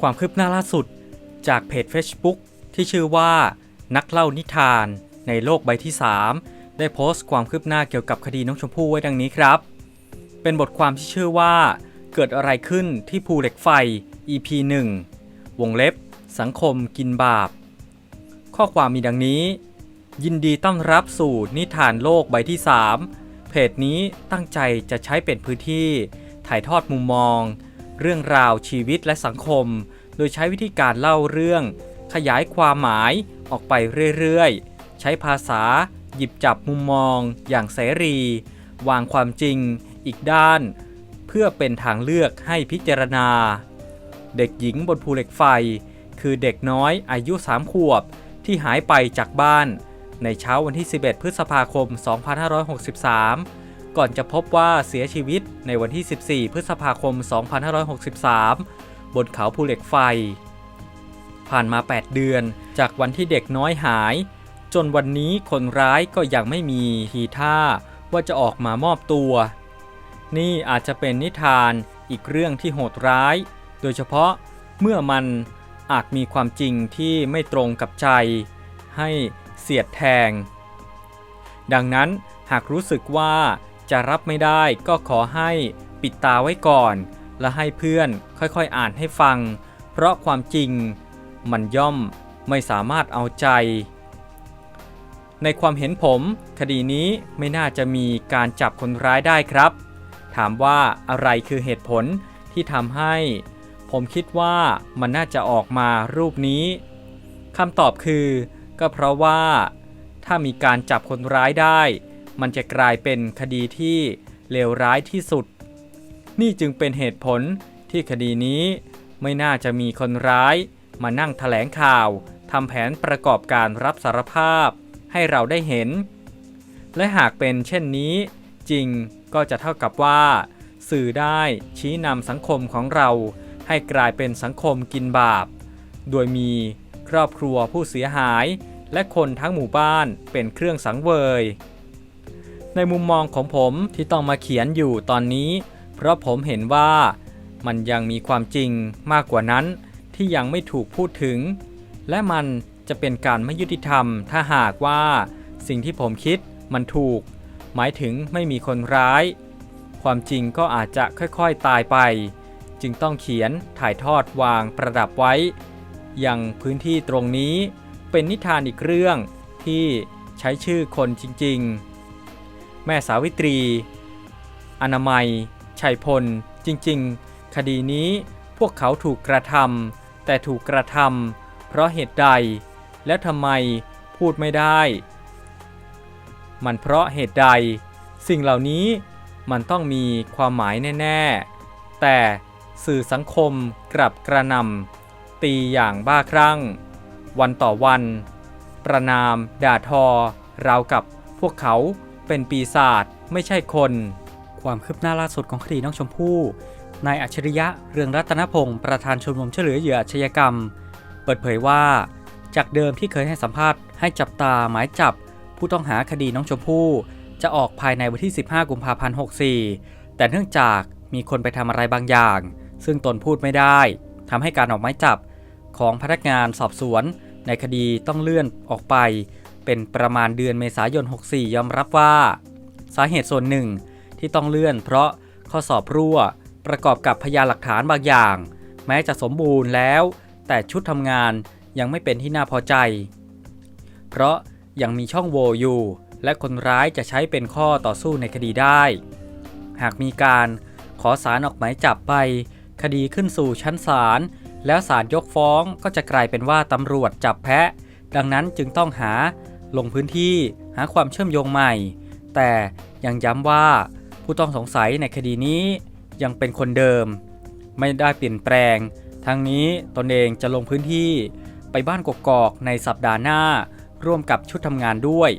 ความคืบหน้าล่าสุดจากเพจ Facebook ที่ชื่อว่านักเล่านิทานในโลกใบที่ 3 ได้โพสต์ความคืบหน้าเกี่ยวกับคดีน้องชมพู่ไว้ดังนี้ครับ เป็นบทความที่ชื่อว่า เกิดอะไรขึ้นที่ภูเหล็กไฟ EP 1 วงเล็บ สังคมกินบาป ข้อความมีดังนี้ ยินดีต้อนรับสู่นิทานโลกใบที่ 3 เพจนี้ตั้งใจจะใช้เป็นพื้นที่ ถ่ายทอดมุมมอง เรื่องราวชีวิตและสังคม โดยใช้วิธีการเล่าเรื่อง ขยายความหมายออกไปเรื่อยๆ ใช้ภาษา หยิบจับมุมมอง อย่างเสรี วางความจริง อีกด้าน เพื่อเป็นทางเลือกให้พิจารณา เด็กหญิงบนภูเหล็กไฟ คือเด็กน้อยอายุ 3 ขวบ ที่หายไปจากบ้าน ในเช้าวันที่ 11 พฤษภาคม 2563 ก่อนจะพบว่าเสียชีวิตในวันที่ 14 พฤษภาคม 2563 บนเขาภูเหล็กไฟ ผ่านมา 8 เดือน จากวันที่เด็กน้อยหาย จนวันนี้คนร้ายก็ยังไม่มีทีท่าว่าจะออกมามอบตัว นี่อาจจะเป็นนิทานอีกเรื่องที่โหดร้าย โดยเฉพาะเมื่อมันอาจมีความจริงที่ไม่ตรงกับใจ ให้เสียดแทง ดังนั้นหากรู้สึกว่า จะรับไม่ได้ก็ขอให้ปิดตาไว้ก่อน และให้เพื่อนค่อยๆอ่านให้ฟัง เพราะความจริงมันย่อมไม่สามารถเอาใจ ในความเห็นผมคดีนี้ไม่น่าจะมีการจับคนร้ายได้ครับ ถามว่าอะไรคือเหตุผลที่ทำให้ ผมคิดว่ามันน่าจะออกมารูปนี้คำตอบคือ ก็เพราะว่า ถ้ามีการจับคนร้ายได้ มันจะกลายเป็นคดีที่เลวร้ายที่สุด นี่จึงเป็นเหตุผลที่คดีนี้ไม่น่าจะมีคนร้ายมานั่งแถลงข่าวทำแผนประกอบการรับสารภาพให้เราได้เห็น และหากเป็นเช่นนี้ จริงก็จะเท่ากับว่า สื่อได้ชี้นำสังคมของเรา ให้กลายเป็นสังคมกินบาป โดยมีครอบครัวผู้เสียหาย และคนทั้งหมู่บ้านเป็นเครื่องสังเวย ในมุมมองของผมที่ต้องมาเขียนอยู่ตอนนี้ เพราะผมเห็นว่ามันยังมีความจริงมากกว่านั้นที่ยังไม่ถูกพูดถึง และมันจะเป็นการไม่ยุติธรรม ถ้าหากว่าสิ่งที่ผมคิดมันถูก หมายถึงไม่มีคนร้าย ความจริงก็อาจจะค่อยๆตายไป จึงต้องเขียนถ่ายทอดวางประดับไว้ ยังพื้นที่ตรงนี้เป็นนิทานอีกเรื่องที่ใช้ชื่อคนจริงๆ แม่สาวิตรี อนามัย ชัยพล จริงๆ คดีนี้พวกเขาถูกกระทำแต่ถูกกระทำเพราะเหตุใด และทำไมพูดไม่ได้ มันเพราะเหตุใด สิ่งเหล่านี้มันต้องมีความหมายแน่ ๆ แต่สื่อสังคมกลับกระนำตีอย่างบ้าคลั่ง วันต่อวัน ประนาม ด่าทอ ราวกับพวกเขา เป็นปีศาจไม่ใช่คน ความคืบหน้าล่าสุดของคดีน้องชมพู่ นายอัจฉริยะเรืองรัตนพงศ์ประธานชมรมช่วยเหลือเหยื่ออาชญากรรม เปิดเผยว่า จากเดิมที่เคยให้สัมภาษณ์ให้จับตาหมายจับ ผู้ต้องหาคดีน้องชมพู่ จะออกภายในวันที่ 15 กุมภาพันธ์ 64 แต่เนื่องจากมีคนไปทำอะไรบางอย่าง ซึ่งตนพูดไม่ได้ทำให้การออกหมายจับของพนักงานสอบสวนในคดีต้องเลื่อนออกไป เป็นประมาณเดือนเมษายน 64 ยอมรับว่า สาเหตุส่วนหนึ่งที่ต้องเลื่อน เพราะข้อสอบรั่ว ประกอบกับพยานหลักฐานบางอย่าง แม้จะสมบูรณ์แล้ว แต่ชุดทำงานยังไม่เป็นที่น่าพอใจ เพราะยังมีช่องโหว่อยู่ และคนร้ายจะใช้เป็นข้อต่อสู้ในคดีได้ หากมีการขอสารออกหมายจับไป คดีขึ้นสู่ชั้นศาลแล้วศาลยกฟ้องก็จะกลายเป็นว่าตำรวจจับแพะ ดังนั้นจึงต้องหา ลงพื้นที่หาความเชื่อมโยงใหม่ แต่ยังย้ำว่าผู้ต้องสงสัยในคดีนี้ยังเป็นคนเดิม ไม่ได้เปลี่ยนแปลง ทั้งนี้ตนเองจะลงพื้นที่ไปบ้านกกอกในสัปดาห์หน้า ร่วมกับชุดทำงานด้วย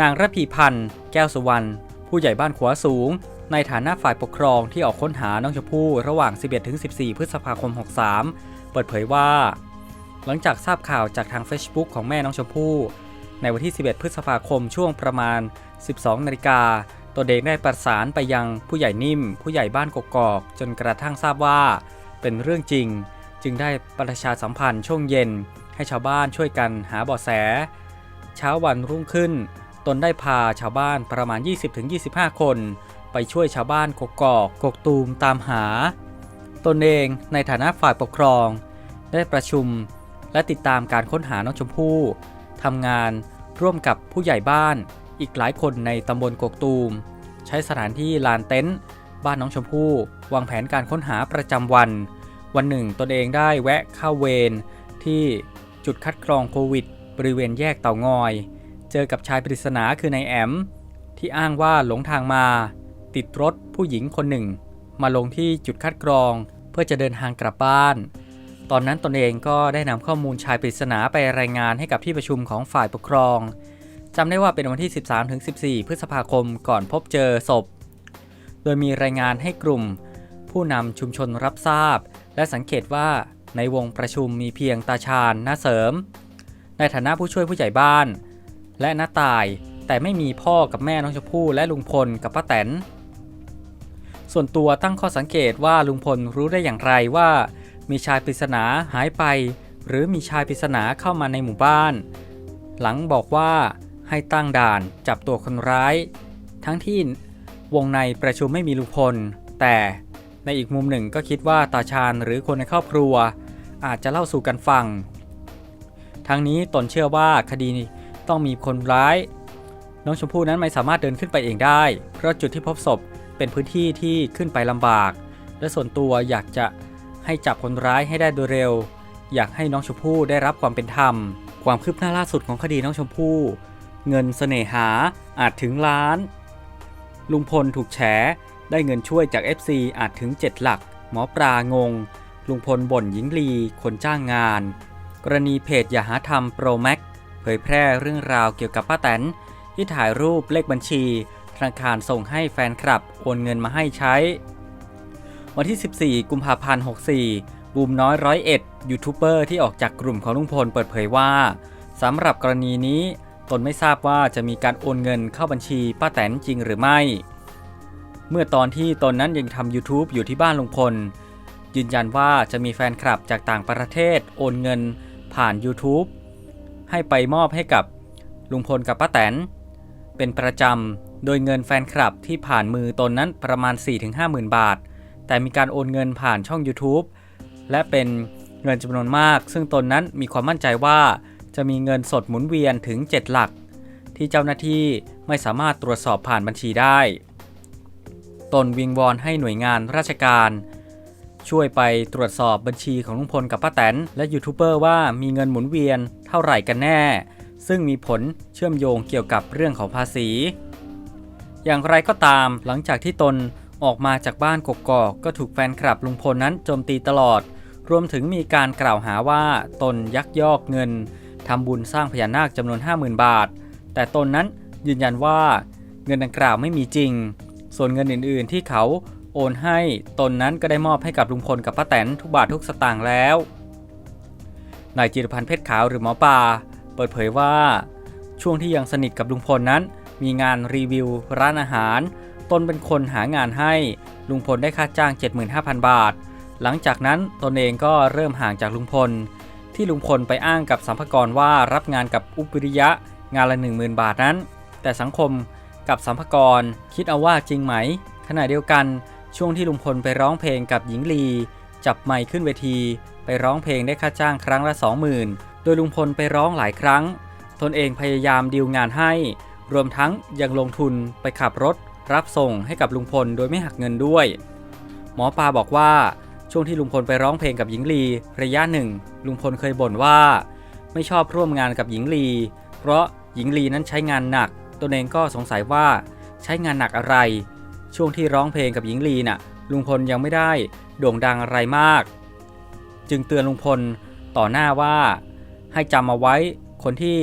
นางระพีพันธ์ แก้วสุวรรณผู้ใหญ่บ้านขวาสูง ในฐานะฝ่ายปกครองที่ออกค้นหาน้องชมพู่ระหว่าง 11-14 พฤษภาคม 63 เปิดเผยว่า หลังจากทราบข่าวจากทาง Facebook ของแม่น้องชมพู่ในวันที่ 11 พฤษภาคมช่วงประมาณ 12 นาฬิกาตัวเด็กได้ประสานไปยังผู้ใหญ่นิ่ม ผู้ใหญ่บ้านกกอก จนกระทั่งทราบว่า เป็นเรื่องจริง จึงได้ประชาสัมพันธ์ช่วงเย็น ให้ชาวบ้านช่วยกันหาเบาะแส เช้าวันรุ่งขึ้น ตนได้พาชาวบ้านประมาณ 20-25 คน ไปช่วยชาวบ้านกกอกกกตูมตามหา ตนเองในฐานะฝ่ายปกครอง ได้ประชุม และติดตามการค้นหาน้องชมพู่ทำงานร่วมกับผู้ใหญ่บ้านอีกหลายคนในตำบลกกตูม ใช้สถานที่ลานเต็นท์บ้านน้องชมพู่วางแผนการค้นหาประจำวัน วันหนึ่งตนเองได้แวะเข้าเวรที่จุดคัดกรองโควิด บริเวณแยกเต่างอย เจอกับชายปริศนาคือนายแอม ที่อ้างว่าหลงทางมา ติดรถผู้หญิงคนหนึ่ง มาลงที่จุดคัดกรองเพื่อจะเดินทางกลับบ้าน ตอนนั้นตนเองก็ได้นำข้อมูลชายปริศนาไปรายงานให้กับที่ประชุมของฝ่ายปกครองจำได้ว่าเป็นวันที่ 13-14 พฤษภาคมก่อนพบเจอศพ โดยมีรายงานให้กลุ่ม ผู้นำชุมชนรับทราบ และสังเกตว่าในวงประชุมมีเพียงตาชาญน้าเสริม ในฐานะผู้ช่วยผู้ใหญ่บ้าน และน้าตายแต่ไม่มีพ่อกับแม่น้องชมพู่และลุงพลกับป้าแตน ส่วนตัวตั้งข้อสังเกตว่าลุงพลรู้ได้อย่างไรว่า มีชายปริศนาหายไป หรือมีชายปริศนาเข้ามาในหมู่บ้าน หลังบอกว่าให้ตั้งด่านจับตัวคนร้าย ทั้งที่วงในประชุมไม่มีลุงพล แต่ในอีกมุมหนึ่งก็คิดว่าตาชาญหรือคนในครอบครัว อาจจะเล่าสู่กันฟัง ทั้งนี้ตนเชื่อว่าคดีต้องมีคนร้าย น้องชมพู่นั้นไม่สามารถเดินขึ้นไปเองได้ เพราะจุดที่พบศพเป็นพื้นที่ที่ขึ้นไปลำบาก และส่วนตัวอยากจะ ให้จับคนร้ายให้ได้โดยเร็ว อยากให้น้องชมพู่ได้รับความเป็นธรรม ความคืบหน้าล่าสุดของคดีน้องชมพู่ เงินเสน่หาอาจถึงล้าน ลุงพลถูกแฉได้เงินช่วยจาก FC อาจถึง 7 หลัก หมอปลางง ลุงพลบ่นหญิงลี คนจ้างงาน กรณีเพจอย่าหาทำโปรแม็กเผยแพร่เรื่องราวเกี่ยวกับป้าแตน ที่ถ่ายรูปเลขบัญชีธนาคารส่งให้แฟนคลับโอนเงินมาให้ใช้ วันที่ 14 กุมภาพันธ์ 64 บูมน้อยร้อยเอ็ดยูทูบเบอร์ที่ออกจากกลุ่มของลุงพลเปิดเผยว่าสำหรับกรณีนี้ตนไม่ทราบว่าจะมีการโอนเงินเข้าบัญชีป้าแตนจริงหรือไม่ เมื่อตอนที่ตนนั้นยังทำ YouTube อยู่ที่บ้านลุงพล ยืนยันว่าจะมีแฟนคลับจากต่างประเทศโอนเงินผ่าน YouTube ให้ไปมอบให้กับลุงพลกับป้าแตน เป็นประจำ โดยเงินแฟนคลับที่ผ่านมือตนนั้นประมาณ 4-5หมื่นบาท แต่มีการโอนเงินผ่านช่อง YouTube และเป็นเงินจำนวนมาก ซึ่งตนนั้นมีความมั่นใจว่าจะมีเงินสดหมุนเวียนถึง 7 หลัก ที่เจ้าหน้าที่ไม่สามารถตรวจสอบผ่านบัญชีได้ ตนวิงวอนให้หน่วยงานราชการ ช่วยไปตรวจสอบบัญชีของลุงพลกับป้าแตนและยูทูบเบอร์ว่ามีเงินหมุนเวียนเท่าไหร่กันแน่ ซึ่งมีผลเชื่อมโยงเกี่ยวกับเรื่องของภาษี อย่างไรก็ตามหลังจากที่ตน ออกมาจากบ้านกกอกก็ถูกแฟนคลับลุงพลนั้นโจมตีตลอด รวมถึงมีการกล่าวหาว่าตนยักยอกเงินทำบุญสร้างพญานาคจำนวน 50,000 บาท แต่ตนนั้นยืนยันว่าเงินดังกล่าวไม่มีจริง ส่วนเงินอื่น ๆ ที่เขาโอนให้ตนนั้นก็ได้มอบให้กับลุงพลกับป้าแตนทุกบาททุกสตางค์แล้วนายจิรพันธ์เพชรขาวหรือหมอปลาเปิดเผยว่า ช่วงที่ยังสนิทกับลุงพลนั้น มีงานรีวิวร้านอาหาร ตนเป็นคนหางานให้ ลุงพลได้ค่าจ้าง 75,000 บาท หลังจากนั้นตนเองก็เริ่มห่างจากลุงพล ที่ลุงพลไปอ้างกับสัมภากรว่ารับงานกับอุปริยะงานละ 10,000 บาทนั้น แต่สังคมกับสัมภากรคิดเอาว่าจริงไหม ขณะเดียวกันช่วงที่ลุงพลไปร้องเพลงกับหญิงลี จับไมค์ขึ้นเวที ไปร้องเพลงได้ค่าจ้างครั้งละ 20,000 โดยลุงพลไปร้องหลายครั้ง ตนเองพยายามดีลงานให้ รวมทั้งยังลงทุนไปขับรถ รับส่งให้กับลุงพลโดยไม่หักเงินด้วย หมอปลาบอกว่าช่วงที่ลุงพลไปร้องเพลงกับหญิงลี ระยะหนึ่ง ลุงพลเคยบ่นว่า ไม่ชอบร่วมงานกับหญิงลี เพราะหญิงลีนั้นใช้งานหนักตนเองก็สงสัยว่าใช้งานหนักอะไร ช่วงที่ร้องเพลงกับหญิงลีน่ะ ลุงพลยังไม่ได้โด่งดังอะไรมาก จึงเตือนลุงพลต่อหน้าว่าให้จำเอาไว้คนที่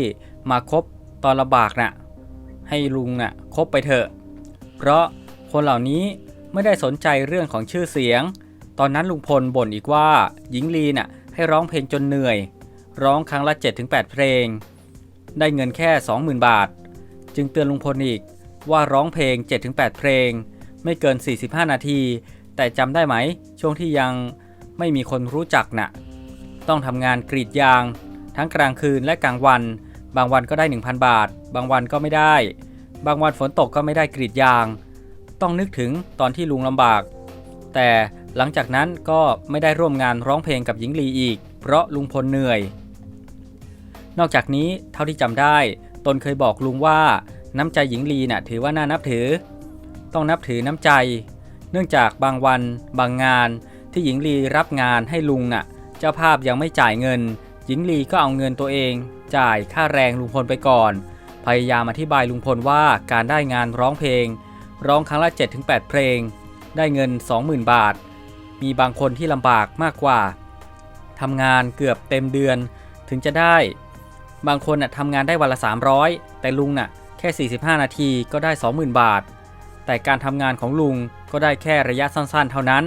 มาคบตอนลำบากน่ะให้ลุงน่ะคบไปเถอะ เพราะคนเหล่านี้ไม่ได้สนใจเรื่องของชื่อเสียง ตอนนั้นลุงพลบ่นอีกว่าหญิงลีน่ะให้ร้องเพลงจนเหนื่อย ร้องครั้งละ 7-8 เพลง ได้เงินแค่ 20,000 บาท จึงเตือนลุงพลอีกว่าร้องเพลง 7-8 เพลง ไม่เกิน 45 นาที แต่จำได้ไหม ช่วงที่ยังไม่มีคนรู้จักน่ะ ต้องทำงานกรีดยาง ทั้งกลางคืนและกลางวัน บางวันก็ได้ 1,000 บาท บางวันก็ไม่ได้ บางวันฝนตกก็ไม่ได้กรีดยาง ต้องนึกถึงตอนที่ลุงลำบาก แต่หลังจากนั้นก็ไม่ได้ร่วมงานร้องเพลงกับหญิงลีอีก เพราะลุงพลเหนื่อย นอกจากนี้เท่าที่จำได้ ตนเคยบอกลุงว่าน้ำใจหญิงลีน่ะถือว่าน่านับถือ ต้องนับถือน้ำใจ เนื่องจากบางวันบางงานที่หญิงลีรับงานให้ลุงน่ะ เจ้าภาพยังไม่จ่ายเงิน หญิงลีก็เอาเงินตัวเอง จ่ายค่าแรงลุงพลไปก่อน พยายามอธิบายลุงพลว่าการได้งานร้องเพลง ร้องครั้งละ 7-8 เพลง ได้เงิน 20,000 บาท มีบางคนที่ลำบากมากกว่าทำงานเกือบเต็มเดือนถึงจะได้ บางคนน่ะทำงานได้วันละ 300 แต่ลุงน่ะแค่ 45 นาทีก็ได้ 20,000 บาท แต่การทำงานของลุงก็ได้แค่ระยะสั้นๆ เท่านั้น